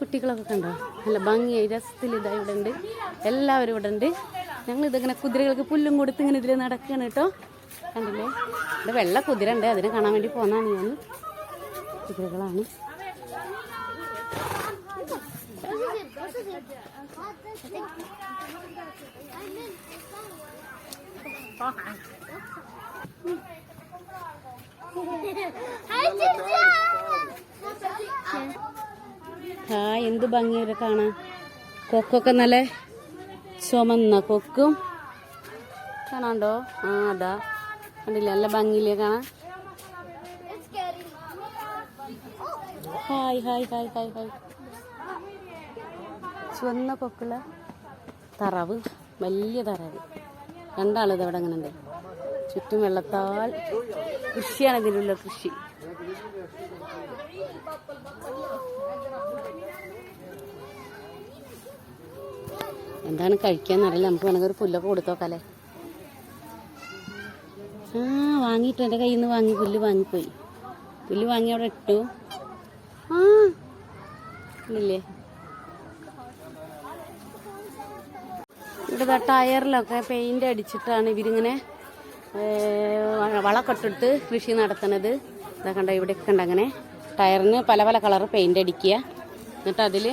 കുട്ടികളൊക്കെ കണ്ടോ? നല്ല ഭംഗിയായി രസത്തിൽ ഇതാ ഇവിടെ ഉണ്ട്. എല്ലാവരും ഇവിടെ ഉണ്ട്. ഞങ്ങൾ ഇതിങ്ങനെ കുതിരകൾക്ക് പുല്ലും കൊടുത്ത് ഇങ്ങനെ ഇതിൽ നടക്കുകയാണ് കേട്ടോ. കണ്ടില്ലേ? ഇവിടെ വെള്ള കുതിര ഉണ്ട്. അതിനെ കാണാൻ വേണ്ടി പോന്നാണ് ഞാൻ. കുതിരകളാണ്. ആ എന്ത് ഭംഗിയൊക്കെ കാണാൻ. കൊക്കൊക്കെ നല്ല ചുമന്ന കൊക്കും. കാണാണ്ടോ? ആ അതാ. കണ്ടില്ല? നല്ല ഭംഗിയില്ലേ കാണാൻ? Hi hi hi hi hi. ചുവന്ന കൊക്കുള്ള തറവ്. വലിയ തറവ്. രണ്ടാളിത് അവിടെ അങ്ങനെ ഉണ്ട്. ചുറ്റും വെള്ളത്താൽ കൃഷിയാണ് ഇതിലുള്ള കൃഷി. എന്താണ് കഴിക്കാന്നറിയില്ല നമുക്ക് വേണമെങ്കിൽ ഒരു പുല്ലൊക്കെ കൊടുത്തോക്കാലേ ആ വാങ്ങിയിട്ടു. എന്റെ കയ്യിൽ നിന്ന് വാങ്ങി പുല്ല് വാങ്ങിപ്പോയി. പുല്ല് വാങ്ങി അവിടെ ഇട്ടു. ആ ഇല്ലേ? ഇവിടെ ടയറിലൊക്കെ പെയിന്റ് അടിച്ചിട്ടാണ് ഇവരിങ്ങനെ വളക്കെട്ടിട്ട് കൃഷി നടത്തുന്നത്. ഇതാ കണ്ടോ ഇവിടെയൊക്കെ ഉണ്ട് അങ്ങനെ. ടയറിന് പല പല കളർ പെയിന്റ് അടിക്കുക. എന്നിട്ട് അതിൽ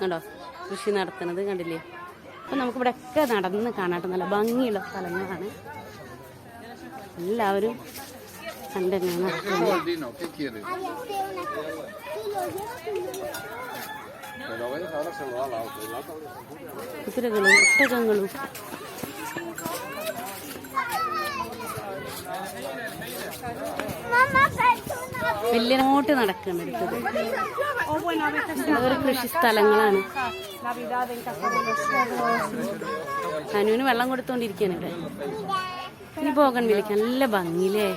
കണ്ടോ കൃഷി നടത്തുന്നത് കണ്ടില്ലേ? അപ്പം നമുക്കിവിടെ ഒക്കെ നടന്ന് കാണാട്ടെ. നല്ല ഭംഗിയുള്ള സ്ഥലങ്ങളാണ്. എല്ലാവരും കണ്ടെങ്ങനെ കുതിരകളും ഒട്ടകങ്ങളും. വലിയനോട്ട് നടക്കുകയാണ് നടക്കുന്നത് ഒരു കൃഷി സ്ഥലങ്ങളാണ്. അനുവിന് വെള്ളം കൊടുത്തോണ്ടിരിക്കാണ് ഇവിടെ. ഇനി പോകൻ വിളിക്കാൻ നല്ല ഭംഗിയിലേ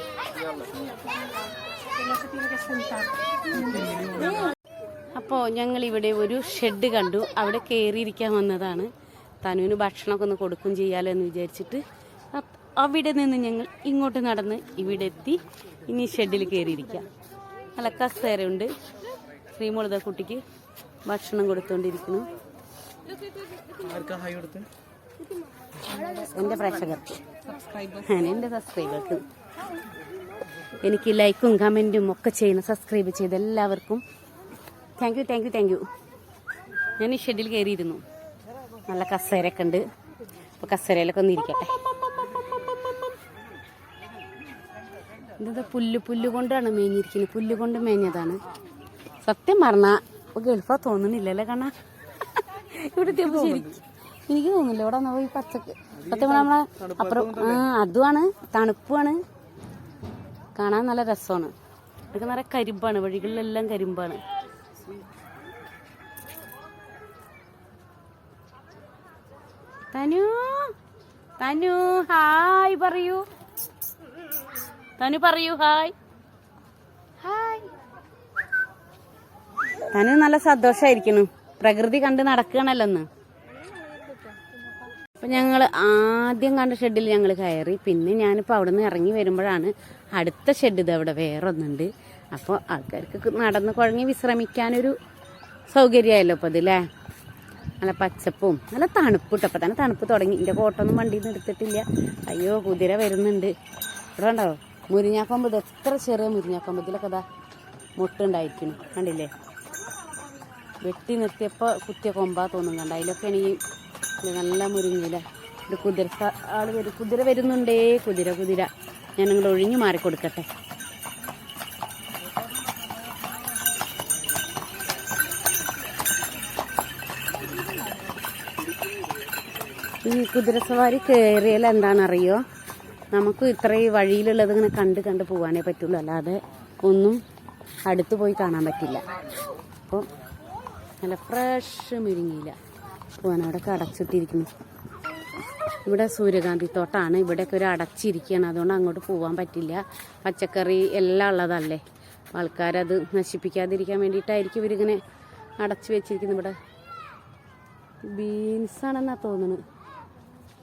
അപ്പോ ഞങ്ങൾ ഇവിടെ ഒരു ഷെഡ് കണ്ടു. അവിടെ കയറിയിരിക്കാൻ വന്നതാണ്. തനുവിന് ഭക്ഷണമൊക്കെ ഒന്ന് കൊടുക്കും ചെയ്യാലോ എന്ന് വിചാരിച്ചിട്ട്. അവിടെ നിന്ന് ഞങ്ങൾ ഇങ്ങോട്ട് നടന്ന് ഇവിടെ എത്തി. ഇനി ഷെഡിൽ കയറിയിരിക്കാം നല്ല കസേരയുണ്ട്. ശ്രീമോളിത കുട്ടിക്ക് ഭക്ഷണം കൊടുത്തോണ്ടിരിക്കുന്നു. എന്റെ പ്രേക്ഷകർക്ക് ആണ് എന്റെ സബ്സ്ക്രൈബർക്ക് എനിക്ക് ലൈക്കും കമന്റും ഒക്കെ ചെയ്യുന്ന സബ്സ്ക്രൈബ് ചെയ്ത എല്ലാവർക്കും thank you thank you thank you ഞാൻ ഈ ഷെഡിൽ കയറിയിരുന്നു. നല്ല കസേരയൊക്കെ ഉണ്ട്. അപ്പോൾ കസേരയിലൊക്കെ ഒന്ന് ഇരിക്കട്ടെ. ഇതെന്താ പുല്ല് പുല്ല് കൊണ്ടാണ് മേഞ്ഞിരിക്കുന്നത്? പുല്ല് കൊണ്ട് മേഞ്ഞതാണ്. സത്യം പറഞ്ഞ ഗൾഫാ തോന്നുന്നില്ലല്ലേ കണ്ണാ? ഇവിടെ എനിക്ക് തോന്നില്ല ഇവിടെ വന്നപ്പോ ഈ പച്ചക്ക് സത്യം പറഞ്ഞാൽ നമ്മളെ അപ്പുറം ആ അതുമാണ് തണുപ്പുമാണ് കാണാൻ നല്ല രസമാണ്. ഇതൊക്കെ നിറയെ കരിമ്പാണ്. വഴികളിലെല്ലാം കരിമ്പാണ്. തനു തനു ഹായ് പറയൂ. തനു പറയൂ ഹായ്. ഹായ്. തനു നല്ല സന്തോഷായിരിക്കുന്നു. പ്രകൃതി കണ്ട് നടക്കണല്ലോ ഒന്ന് അപ്പൊ ഞങ്ങൾ ആദ്യം കണ്ട ഷെഡിൽ ഞങ്ങൾ കയറി പിന്നെ ഞാനിപ്പോൾ അവിടെ നിന്ന് ഇറങ്ങി വരുമ്പോഴാണ് അടുത്ത ഷെഡ് ഇത് അവിടെ വേറെ ഒന്നുണ്ട് അപ്പോൾ ആൾക്കാർക്ക് നടന്ന് കുഴങ്ങി വിശ്രമിക്കാനൊരു സൗകര്യമായല്ലോ അപ്പോൾ ഇതില്ലേ നല്ല പച്ചപ്പും നല്ല തണുപ്പ് കേട്ടോ അപ്പം തന്നെ തണുപ്പ് തുടങ്ങി. എന്റെ കോട്ടൊന്നും വണ്ടിയിൽ നിന്ന് എടുത്തിട്ടില്ല. അയ്യോ കുതിര വരുന്നുണ്ട്. ഇവിടെ ഉണ്ടോ മുരിഞ്ഞാക്കൊമ്പ് ഇത് എത്ര ചെറിയ മുരിങ്ങാക്കൊമ്പത്തിലൊക്കെ ഇതാ മുട്ടുണ്ടായിരിക്കുന്നു. കണ്ടില്ലേ? വെട്ടി നിർത്തിയപ്പോൾ കുത്തിയ കൊമ്പാ തോന്നും കണ്ട? അതിലൊക്കെ എനിക്ക് നല്ല മുരിങ്ങിയില്ല ഒരു കുതിര ആൾ വരും കുതിര വരുന്നുണ്ടേ. കുതിര കുതിര. ഞാൻ നിങ്ങൾ ഒഴിഞ്ഞു മാറിക്കൊടുക്കട്ടെ ഈ കുതിരസവാരി കയറിയാൽ എന്താണെന്നറിയോ? നമുക്ക് ഇത്രയും വഴിയിലുള്ളത് ഇങ്ങനെ കണ്ട് കണ്ട് പോകാനേ പറ്റുള്ളൂ. അല്ലാതെ ഒന്നും അടുത്ത് പോയി കാണാൻ പറ്റില്ല. അപ്പോൾ നല്ല ഫ്രഷ് മുരിങ്ങയില പോകാൻ അവിടെ അടച്ചിട്ടിരിക്കുന്നു ഇവിടെ സൂര്യകാന്തി തോട്ടാണ്. ഇവിടെയൊക്കെ ഒരു അടച്ചിരിക്കുകയാണ്. അതുകൊണ്ട് അങ്ങോട്ട് പോകാൻ പറ്റില്ല. പച്ചക്കറി എല്ലാം ഉള്ളതല്ലേ? ആൾക്കാരത് നശിപ്പിക്കാതിരിക്കാൻ വേണ്ടിയിട്ടായിരിക്കും ഇവരിങ്ങനെ അടച്ചു വെച്ചിരിക്കുന്നത് ഇവിടെ. ബീൻസാണെന്നാണ് തോന്നുന്നത്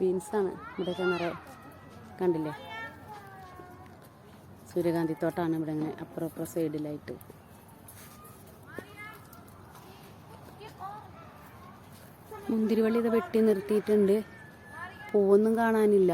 ബീൻസാണ് ഇവിടെയൊക്കെ നിറയെ. കണ്ടില്ലേ? സൂര്യകാന്തി തോട്ടാണ് ഇവിടെ ഇങ്ങനെ അപ്പുറം അപ്പുറം സൈഡിലായിട്ട്. മുന്തിരിവള്ളി ഇത് വെട്ടി നിർത്തിയിട്ടുണ്ട്. പൂവൊന്നും കാണാനില്ല.